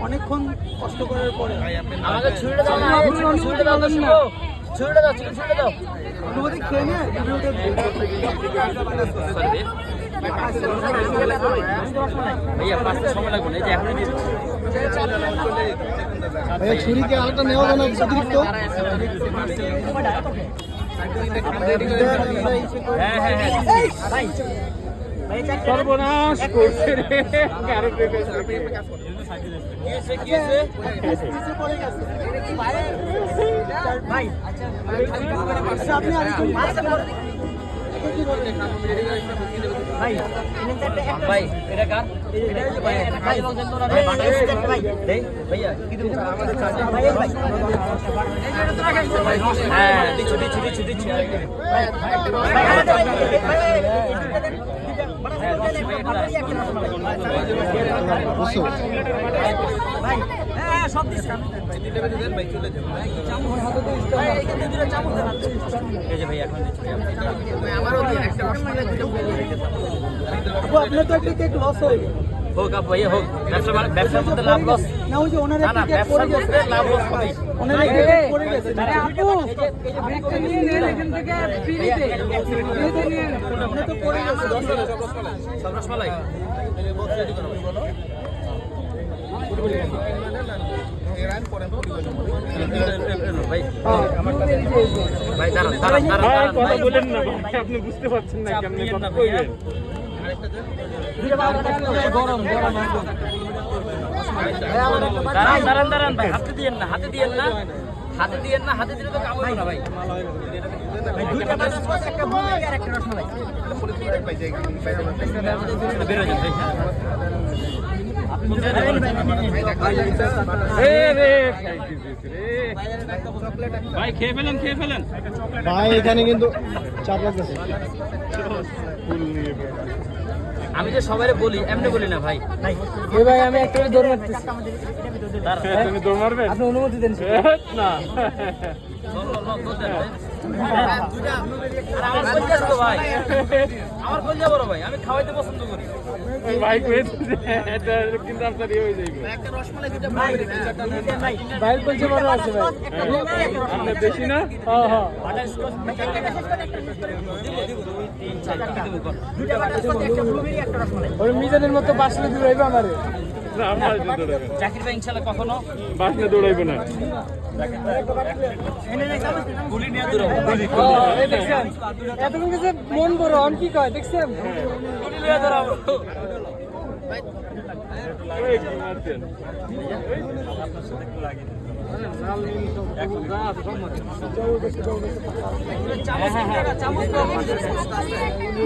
অনেকক্ষণ কষ্ট করার পরে আমাকে ছুরিটা দাও না ছুরিটা দাও ছুরিটা দাও ছুরিটা দাও। অনুমতি খেয়ে নিয়ে ভিডিওটা ভাইয়া পাঁচটা সময় লাগবে না এই যে এখনই দিয়ে ভাইয়া ছুরিকে আরেকটা নেওয়া না অতিরিক্ত। হ্যাঁ হ্যাঁ হ্যাঁ। সর্বনাশ করছে রে আচ্ছা, ভাই এটা কার হ্যাঁ দিচ্ছি দিচ্ছি দিচ্ছি দিচ্ছি হোক ভাইয়া হোক ব্যবসা ব্যবসার মধ্যে লাভ লস না ওই যে ওনার একটা পড়ে গেছে। লাভ লস হবে ওনার একটা পড়ে গেছে। আপনি তো পড়ে গেছে। সব রসমালাই ভাই ভাই দাঁড়ান দাঁড়ান দাঁড়ান। কথা বলেন না আপনি বুঝতে পারছেন না কেমনে কথা কইবেন গরম গরম দাঁড়ান দাঁড়ান দাঁড়ান ভাই হাতে দিয়েন না হাতে দিয়েন না। হাতে দিয়েন না হাতে দিলে তো কাম হবে না ভাই। বেরো যান ভাই ভাই খেয়ে ফেলেন খেয়ে ফেলেন। ভাই এখানে কিন্তু চাপ লাগতেছে। আমি যে সবাই বলি এমনি বলি না ভাই। এই ভাই আমি একটা দৌড় মারতেছি। হ্যাঁ, তুমি দৌড় মারবেন আপনি অনুমতি দেন। না। আর আমার কলজা বড় ভাই আমি খাওয়াইতে পছন্দ করি। ভাই কইছে এটা কিন্তু আপনার ইয়ে হয়ে বড় আছে ভাই। আপনার বেশি না? হ্যাঁ হ্যাঁ। মিজানের মতো বাসলে দিবে এইবা আমারে ভাই ইনশাল্লাহ কখনো দৌড়াইবে না। এতক্ষণ কিছু মন বড় অন কি কয়? দেখছেন? চামচ